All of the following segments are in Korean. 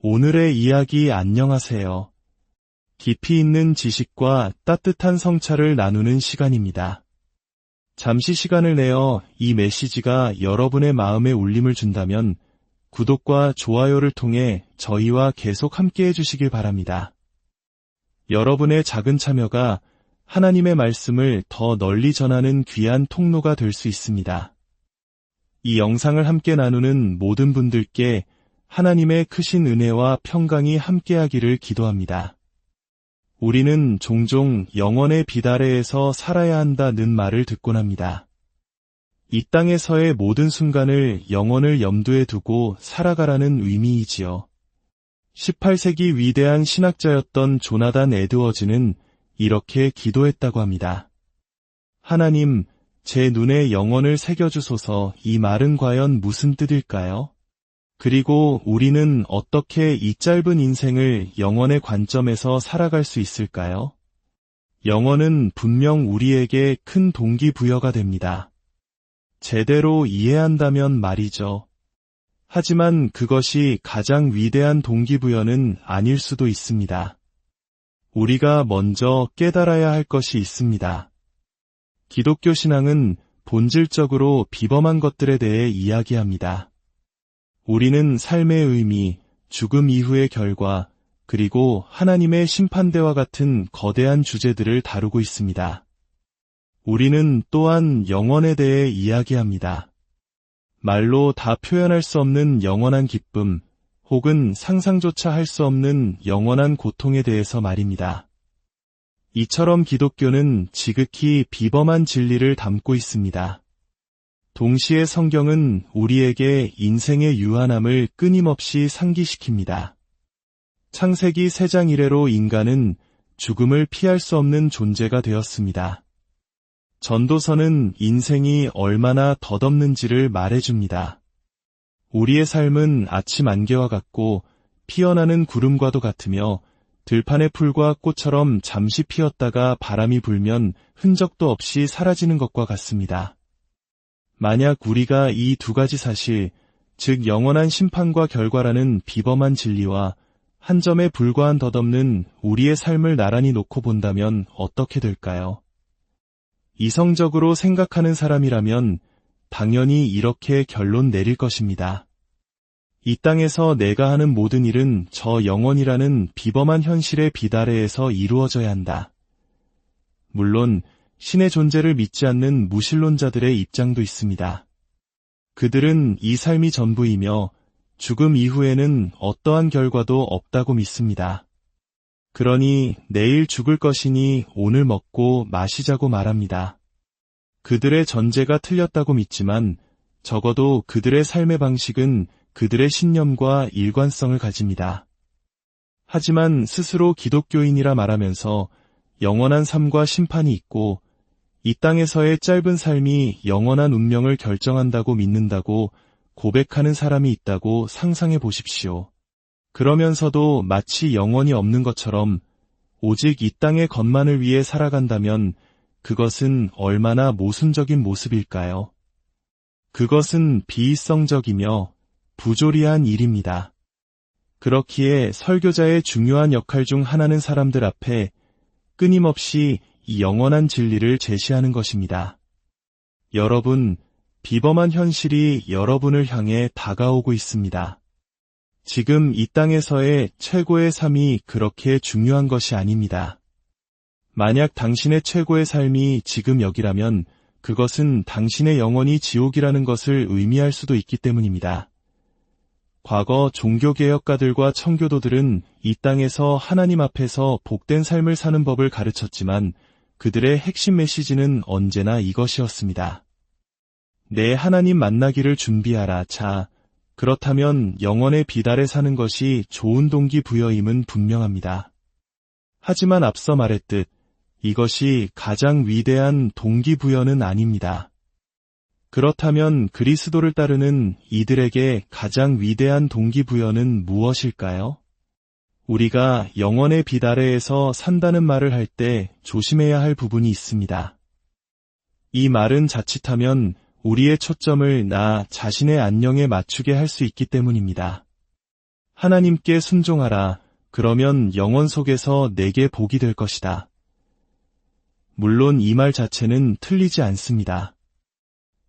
오늘의 이야기 안녕하세요. 깊이 있는 지식과 따뜻한 성찰을 나누는 시간입니다. 잠시 시간을 내어 이 메시지가 여러분의 마음에 울림을 준다면 구독과 좋아요를 통해 저희와 계속 함께 해주시길 바랍니다. 여러분의 작은 참여가 하나님의 말씀을 더 널리 전하는 귀한 통로가 될 수 있습니다. 이 영상을 함께 나누는 모든 분들께 하나님의 크신 은혜와 평강이 함께하기를 기도합니다. 우리는 종종 영원의 비다레에서 살아야 한다는 말을 듣곤 합니다. 이 땅에서의 모든 순간을 영원을 염두에 두고 살아가라는 의미이지요. 18세기 위대한 신학자였던 조나단 에드워즈는 이렇게 기도했다고 합니다. 하나님, 제 눈에 영원을 새겨주소서 이 말은 과연 무슨 뜻일까요? 그리고 우리는 어떻게 이 짧은 인생을 영원의 관점에서 살아갈 수 있을까요? 영원은 분명 우리에게 큰 동기부여가 됩니다. 제대로 이해한다면 말이죠. 하지만 그것이 가장 위대한 동기부여는 아닐 수도 있습니다. 우리가 먼저 깨달아야 할 것이 있습니다. 기독교 신앙은 본질적으로 비범한 것들에 대해 이야기합니다. 우리는 삶의 의미, 죽음 이후의 결과, 그리고 하나님의 심판대와 같은 거대한 주제들을 다루고 있습니다. 우리는 또한 영원에 대해 이야기합니다. 말로 다 표현할 수 없는 영원한 기쁨, 혹은 상상조차 할 수 없는 영원한 고통에 대해서 말입니다. 이처럼 기독교는 지극히 비범한 진리를 담고 있습니다. 동시에 성경은 우리에게 인생의 유한함을 끊임없이 상기시킵니다. 창세기 3장 이래로 인간은 죽음을 피할 수 없는 존재가 되었습니다. 전도서는 인생이 얼마나 덧없는지를 말해줍니다. 우리의 삶은 아침 안개와 같고 피어나는 구름과도 같으며 들판의 풀과 꽃처럼 잠시 피었다가 바람이 불면 흔적도 없이 사라지는 것과 같습니다. 만약 우리가 이 두 가지 사실, 즉 영원한 심판과 결과라는 비범한 진리와 한 점에 불과한 덧없는 우리의 삶을 나란히 놓고 본다면 어떻게 될까요? 이성적으로 생각하는 사람이라면 당연히 이렇게 결론 내릴 것입니다. 이 땅에서 내가 하는 모든 일은 저 영원이라는 비범한 현실의 비달에에서 이루어져야 한다. 물론 신의 존재를 믿지 않는 무신론자들의 입장도 있습니다. 그들은 이 삶이 전부이며 죽음 이후에는 어떠한 결과도 없다고 믿습니다. 그러니 내일 죽을 것이니 오늘 먹고 마시자고 말합니다. 그들의 전제가 틀렸다고 믿지만 적어도 그들의 삶의 방식은 그들의 신념과 일관성을 가집니다. 하지만 스스로 기독교인이라 말하면서 영원한 삶과 심판이 있고 이 땅에서의 짧은 삶이 영원한 운명을 결정한다고 믿는다고 고백하는 사람이 있다고 상상해 보십시오. 그러면서도 마치 영원이 없는 것처럼 오직 이 땅의 것만을 위해 살아간다면 그것은 얼마나 모순적인 모습일까요? 그것은 비이성적이며 부조리한 일입니다. 그렇기에 설교자의 중요한 역할 중 하나는 사람들 앞에 끊임없이 이 영원한 진리를 제시하는 것입니다. 여러분, 비범한 현실이 여러분을 향해 다가오고 있습니다. 지금 이 땅에서의 최고의 삶이 그렇게 중요한 것이 아닙니다. 만약 당신의 최고의 삶이 지금 여기라면 그것은 당신의 영원히 지옥이라는 것을 의미할 수도 있기 때문입니다. 과거 종교개혁가들과 청교도들은 이 땅에서 하나님 앞에서 복된 삶을 사는 법을 가르쳤지만 그들의 핵심 메시지는 언제나 이것이었습니다. 내 하나님 만나기를 준비하라. 자, 그렇다면 영원의 비달에 사는 것이 좋은 동기부여임은 분명합니다. 하지만 앞서 말했듯 이것이 가장 위대한 동기부여는 아닙니다. 그렇다면 그리스도를 따르는 이들에게 가장 위대한 동기부여는 무엇일까요? 우리가 영원의 비다레에서 산다는 말을 할 때 조심해야 할 부분이 있습니다. 이 말은 자칫하면 우리의 초점을 나 자신의 안녕에 맞추게 할 수 있기 때문입니다. 하나님께 순종하라. 그러면 영원 속에서 내게 복이 될 것이다. 물론 이 말 자체는 틀리지 않습니다.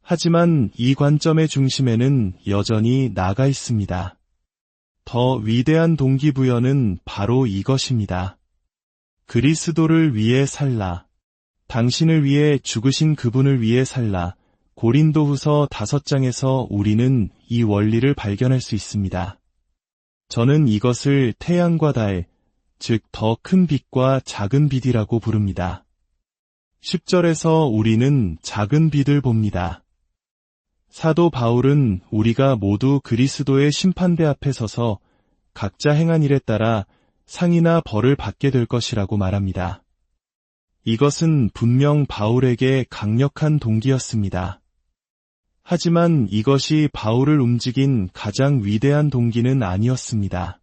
하지만 이 관점의 중심에는 여전히 나가 있습니다. 더 위대한 동기부여는 바로 이것입니다. 그리스도를 위해 살라. 당신을 위해 죽으신 그분을 위해 살라. 고린도 후서 다섯 장에서 우리는 이 원리를 발견할 수 있습니다. 저는 이것을 태양과 달, 즉 더 큰 빛과 작은 빛이라고 부릅니다. 10절에서 우리는 작은 빛을 봅니다. 사도 바울은 우리가 모두 그리스도의 심판대 앞에 서서 각자 행한 일에 따라 상이나 벌을 받게 될 것이라고 말합니다. 이것은 분명 바울에게 강력한 동기였습니다. 하지만 이것이 바울을 움직인 가장 위대한 동기는 아니었습니다.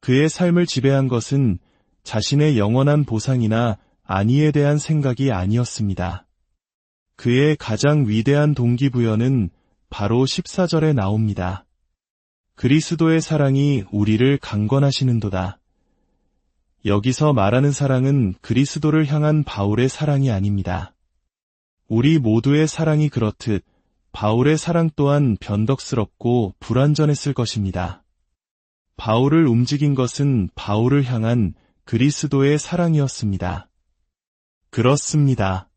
그의 삶을 지배한 것은 자신의 영원한 보상이나 안위에 대한 생각이 아니었습니다. 그의 가장 위대한 동기부여는 바로 14절에 나옵니다. 그리스도의 사랑이 우리를 강권하시는도다. 여기서 말하는 사랑은 그리스도를 향한 바울의 사랑이 아닙니다. 우리 모두의 사랑이 그렇듯 바울의 사랑 또한 변덕스럽고 불완전했을 것입니다. 바울을 움직인 것은 바울을 향한 그리스도의 사랑이었습니다. 그렇습니다.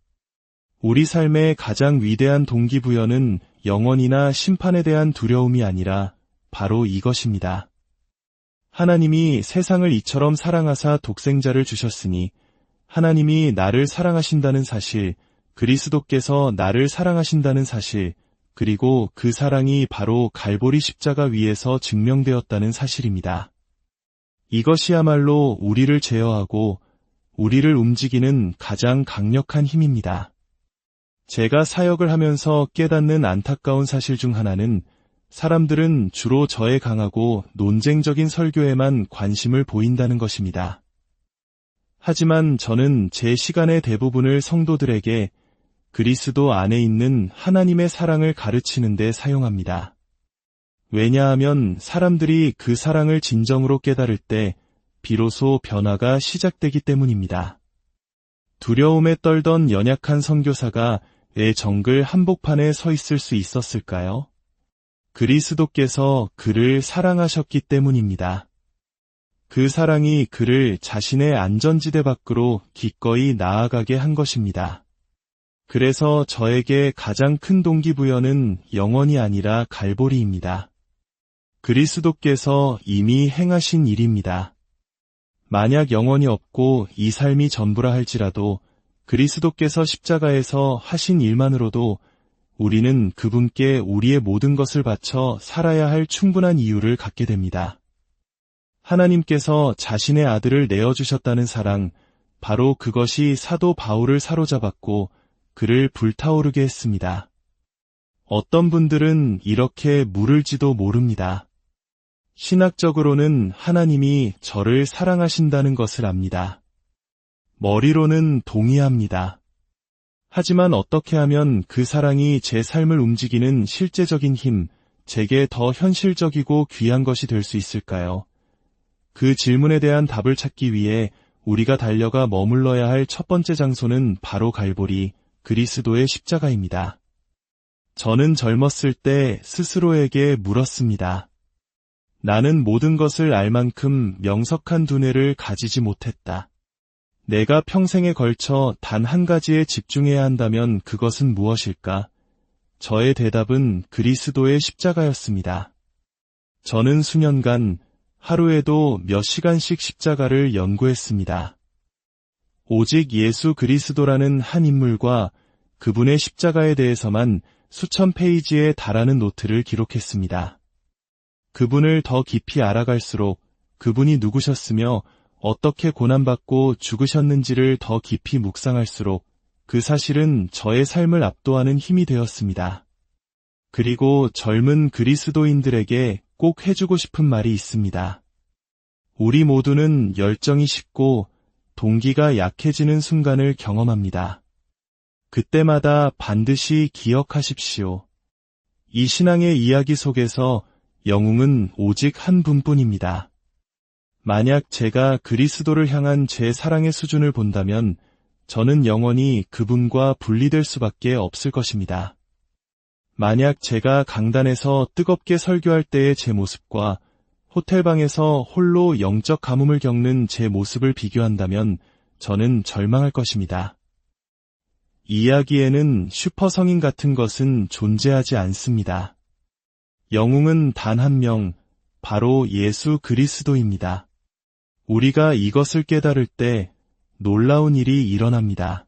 우리 삶의 가장 위대한 동기부여는 영원이나 심판에 대한 두려움이 아니라 바로 이것입니다. 하나님이 세상을 이처럼 사랑하사 독생자를 주셨으니 하나님이 나를 사랑하신다는 사실, 그리스도께서 나를 사랑하신다는 사실, 그리고 그 사랑이 바로 갈보리 십자가 위에서 증명되었다는 사실입니다. 이것이야말로 우리를 제어하고 우리를 움직이는 가장 강력한 힘입니다. 제가 사역을 하면서 깨닫는 안타까운 사실 중 하나는 사람들은 주로 저의 강하고 논쟁적인 설교에만 관심을 보인다는 것입니다. 하지만 저는 제 시간의 대부분을 성도들에게 그리스도 안에 있는 하나님의 사랑을 가르치는 데 사용합니다. 왜냐하면 사람들이 그 사랑을 진정으로 깨달을 때 비로소 변화가 시작되기 때문입니다. 두려움에 떨던 연약한 선교사가 왜 정글 한복판에 서 있을 수 있었을까요? 그리스도께서 그를 사랑하셨기 때문입니다. 그 사랑이 그를 자신의 안전지대 밖으로 기꺼이 나아가게 한 것입니다. 그래서 저에게 가장 큰 동기부여는 영원이 아니라 갈보리입니다. 그리스도께서 이미 행하신 일입니다. 만약 영원이 없고 이 삶이 전부라 할지라도 그리스도께서 십자가에서 하신 일만으로도 우리는 그분께 우리의 모든 것을 바쳐 살아야 할 충분한 이유를 갖게 됩니다. 하나님께서 자신의 아들을 내어주셨다는 사랑, 바로 그것이 사도 바울을 사로잡았고 그를 불타오르게 했습니다. 어떤 분들은 이렇게 물을지도 모릅니다. 신학적으로는 하나님이 저를 사랑하신다는 것을 압니다. 머리로는 동의합니다. 하지만 어떻게 하면 그 사랑이 제 삶을 움직이는 실제적인 힘, 제게 더 현실적이고 귀한 것이 될 수 있을까요? 그 질문에 대한 답을 찾기 위해 우리가 달려가 머물러야 할 첫 번째 장소는 바로 갈보리, 그리스도의 십자가입니다. 저는 젊었을 때 스스로에게 물었습니다. 나는 모든 것을 알 만큼 명석한 두뇌를 가지지 못했다. 내가 평생에 걸쳐 단 한 가지에 집중해야 한다면 그것은 무엇일까? 저의 대답은 그리스도의 십자가였습니다. 저는 수년간 하루에도 몇 시간씩 십자가를 연구했습니다. 오직 예수 그리스도라는 한 인물과 그분의 십자가에 대해서만 수천 페이지에 달하는 노트를 기록했습니다. 그분을 더 깊이 알아갈수록 그분이 누구셨으며 어떻게 고난받고 죽으셨는지를 더 깊이 묵상할수록 그 사실은 저의 삶을 압도하는 힘이 되었습니다. 그리고 젊은 그리스도인들에게 꼭 해주고 싶은 말이 있습니다. 우리 모두는 열정이 식고 동기가 약해지는 순간을 경험합니다. 그때마다 반드시 기억하십시오. 이 신앙의 이야기 속에서 영웅은 오직 한 분뿐입니다. 만약 제가 그리스도를 향한 제 사랑의 수준을 본다면 저는 영원히 그분과 분리될 수밖에 없을 것입니다. 만약 제가 강단에서 뜨겁게 설교할 때의 제 모습과 호텔방에서 홀로 영적 가뭄을 겪는 제 모습을 비교한다면 저는 절망할 것입니다. 이야기에는 슈퍼 성인 같은 것은 존재하지 않습니다. 영웅은 단 한 명, 바로 예수 그리스도입니다. 우리가 이것을 깨달을 때 놀라운 일이 일어납니다.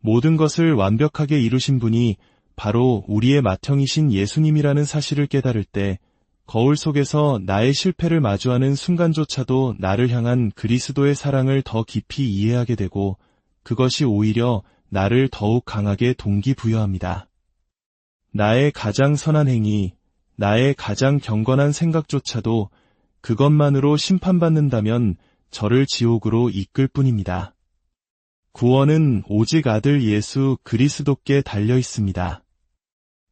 모든 것을 완벽하게 이루신 분이 바로 우리의 맏형이신 예수님이라는 사실을 깨달을 때 거울 속에서 나의 실패를 마주하는 순간조차도 나를 향한 그리스도의 사랑을 더 깊이 이해하게 되고 그것이 오히려 나를 더욱 강하게 동기부여합니다. 나의 가장 선한 행위, 나의 가장 경건한 생각조차도 그것만으로 심판받는다면 저를 지옥으로 이끌 뿐입니다. 구원은 오직 아들 예수 그리스도께 달려 있습니다.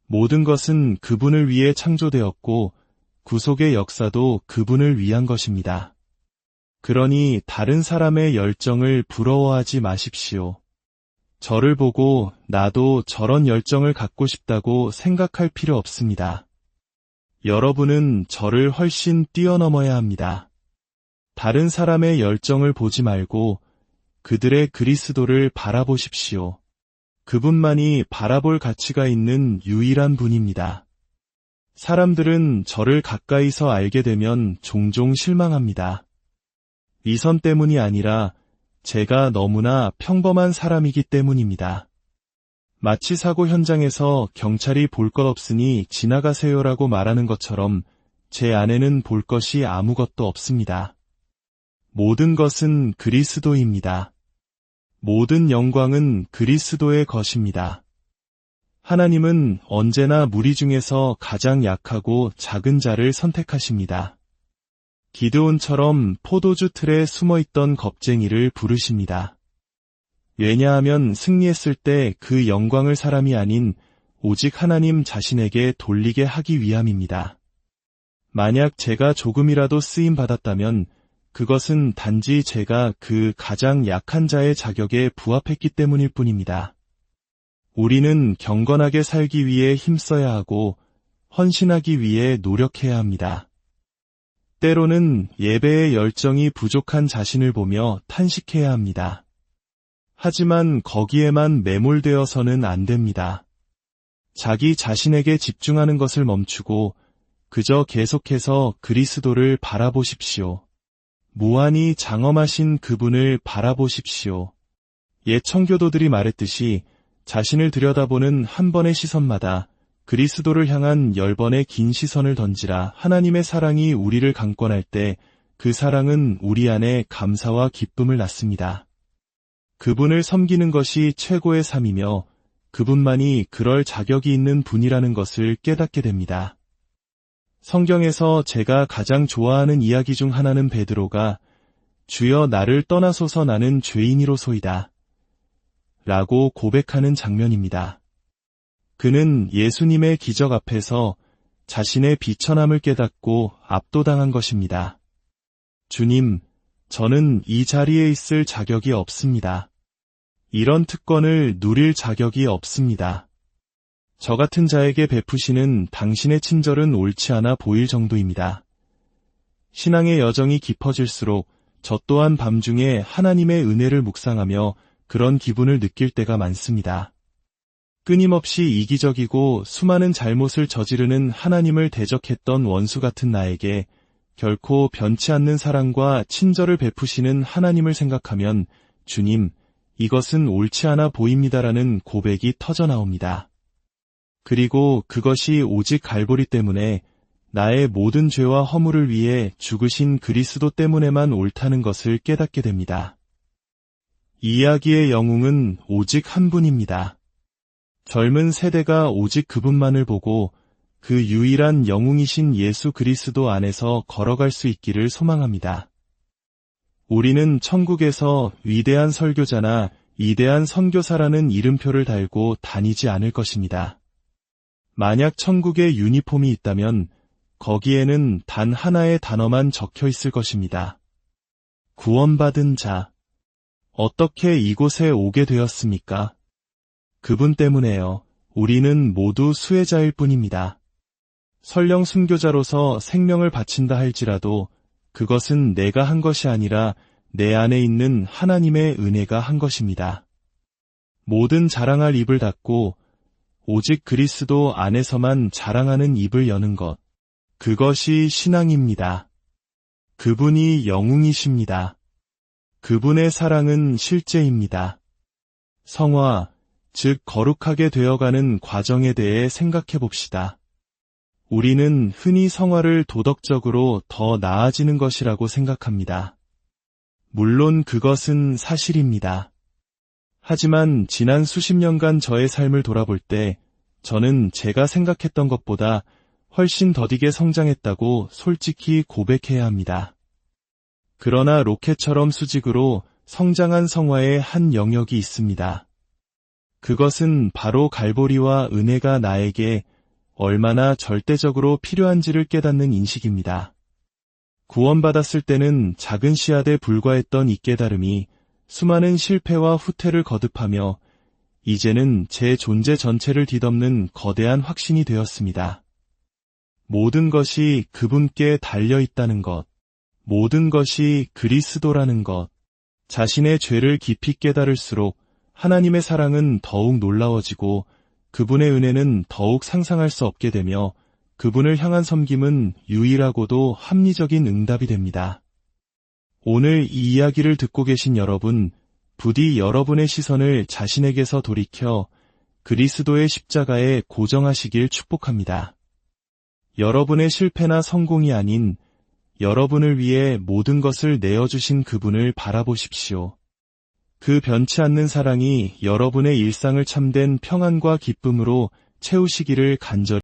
모든 것은 그분을 위해 창조되었고 구속의 역사도 그분을 위한 것입니다. 그러니 다른 사람의 열정을 부러워하지 마십시오. 저를 보고 나도 저런 열정을 갖고 싶다고 생각할 필요 없습니다. 여러분은 저를 훨씬 뛰어넘어야 합니다. 다른 사람의 열정을 보지 말고 그들의 그리스도를 바라보십시오. 그분만이 바라볼 가치가 있는 유일한 분입니다. 사람들은 저를 가까이서 알게 되면 종종 실망합니다. 위선 때문이 아니라 제가 너무나 평범한 사람이기 때문입니다. 마치 사고 현장에서 경찰이 볼 것 없으니 지나가세요라고 말하는 것처럼 제 안에는 볼 것이 아무것도 없습니다. 모든 것은 그리스도입니다. 모든 영광은 그리스도의 것입니다. 하나님은 언제나 무리 중에서 가장 약하고 작은 자를 선택하십니다. 기드온처럼 포도주 틀에 숨어있던 겁쟁이를 부르십니다. 왜냐하면 승리했을 때 그 영광을 사람이 아닌 오직 하나님 자신에게 돌리게 하기 위함입니다. 만약 제가 조금이라도 쓰임 받았다면 그것은 단지 제가 그 가장 약한 자의 자격에 부합했기 때문일 뿐입니다. 우리는 경건하게 살기 위해 힘써야 하고 헌신하기 위해 노력해야 합니다. 때로는 예배의 열정이 부족한 자신을 보며 탄식해야 합니다. 하지만 거기에만 매몰되어서는 안 됩니다. 자기 자신에게 집중하는 것을 멈추고 그저 계속해서 그리스도를 바라보십시오. 무한히 장엄하신 그분을 바라보십시오. 옛 청교도들이 말했듯이 자신을 들여다보는 한 번의 시선마다 그리스도를 향한 열 번의 긴 시선을 던지라 하나님의 사랑이 우리를 강권할 때 그 사랑은 우리 안에 감사와 기쁨을 낳습니다. 그분을 섬기는 것이 최고의 삶이며 그분만이 그럴 자격이 있는 분이라는 것을 깨닫게 됩니다. 성경에서 제가 가장 좋아하는 이야기 중 하나는 베드로가 주여 나를 떠나소서 나는 죄인이로소이다. 라고 고백하는 장면입니다. 그는 예수님의 기적 앞에서 자신의 비천함을 깨닫고 압도당한 것입니다. 주님, 저는 이 자리에 있을 자격이 없습니다. 이런 특권을 누릴 자격이 없습니다. 저 같은 자에게 베푸시는 당신의 친절은 옳지 않아 보일 정도입니다. 신앙의 여정이 깊어질수록 저 또한 밤중에 하나님의 은혜를 묵상하며 그런 기분을 느낄 때가 많습니다. 끊임없이 이기적이고 수많은 잘못을 저지르는 하나님을 대적했던 원수 같은 나에게 결코 변치 않는 사랑과 친절을 베푸시는 하나님을 생각하면 주님, 이것은 옳지 않아 보입니다라는 고백이 터져 나옵니다. 그리고 그것이 오직 갈보리 때문에 나의 모든 죄와 허물을 위해 죽으신 그리스도 때문에만 옳다는 것을 깨닫게 됩니다. 이야기의 영웅은 오직 한 분입니다. 젊은 세대가 오직 그분만을 보고 그 유일한 영웅이신 예수 그리스도 안에서 걸어갈 수 있기를 소망합니다. 우리는 천국에서 위대한 설교자나 이대한 선교사라는 이름표를 달고 다니지 않을 것입니다. 만약 천국에 유니폼이 있다면 거기에는 단 하나의 단어만 적혀 있을 것입니다. 구원받은 자. 어떻게 이곳에 오게 되었습니까? 그분 때문에요. 우리는 모두 수혜자일 뿐입니다. 설령 순교자로서 생명을 바친다 할지라도 그것은 내가 한 것이 아니라 내 안에 있는 하나님의 은혜가 한 것입니다. 모든 자랑할 입을 닫고 오직 그리스도 안에서만 자랑하는 입을 여는 것. 그것이 신앙입니다. 그분이 영웅이십니다. 그분의 사랑은 실제입니다. 성화, 즉 거룩하게 되어가는 과정에 대해 생각해 봅시다. 우리는 흔히 성화를 도덕적으로 더 나아지는 것이라고 생각합니다. 물론 그것은 사실입니다. 하지만 지난 수십 년간 저의 삶을 돌아볼 때 저는 제가 생각했던 것보다 훨씬 더디게 성장했다고 솔직히 고백해야 합니다. 그러나 로켓처럼 수직으로 성장한 성화의 한 영역이 있습니다. 그것은 바로 갈보리와 은혜가 나에게 얼마나 절대적으로 필요한지를 깨닫는 인식입니다. 구원받았을 때는 작은 씨앗에 불과했던 이 깨달음이 수많은 실패와 후퇴를 거듭하며 이제는 제 존재 전체를 뒤덮는 거대한 확신이 되었습니다. 모든 것이 그분께 달려 있다는 것, 모든 것이 그리스도라는 것, 자신의 죄를 깊이 깨달을수록 하나님의 사랑은 더욱 놀라워지고 그분의 은혜는 더욱 상상할 수 없게 되며 그분을 향한 섬김은 유일하고도 합리적인 응답이 됩니다. 오늘 이 이야기를 듣고 계신 여러분, 부디 여러분의 시선을 자신에게서 돌이켜 그리스도의 십자가에 고정하시길 축복합니다. 여러분의 실패나 성공이 아닌 여러분을 위해 모든 것을 내어주신 그분을 바라보십시오. 그 변치 않는 사랑이 여러분의 일상을 참된 평안과 기쁨으로 채우시기를 간절히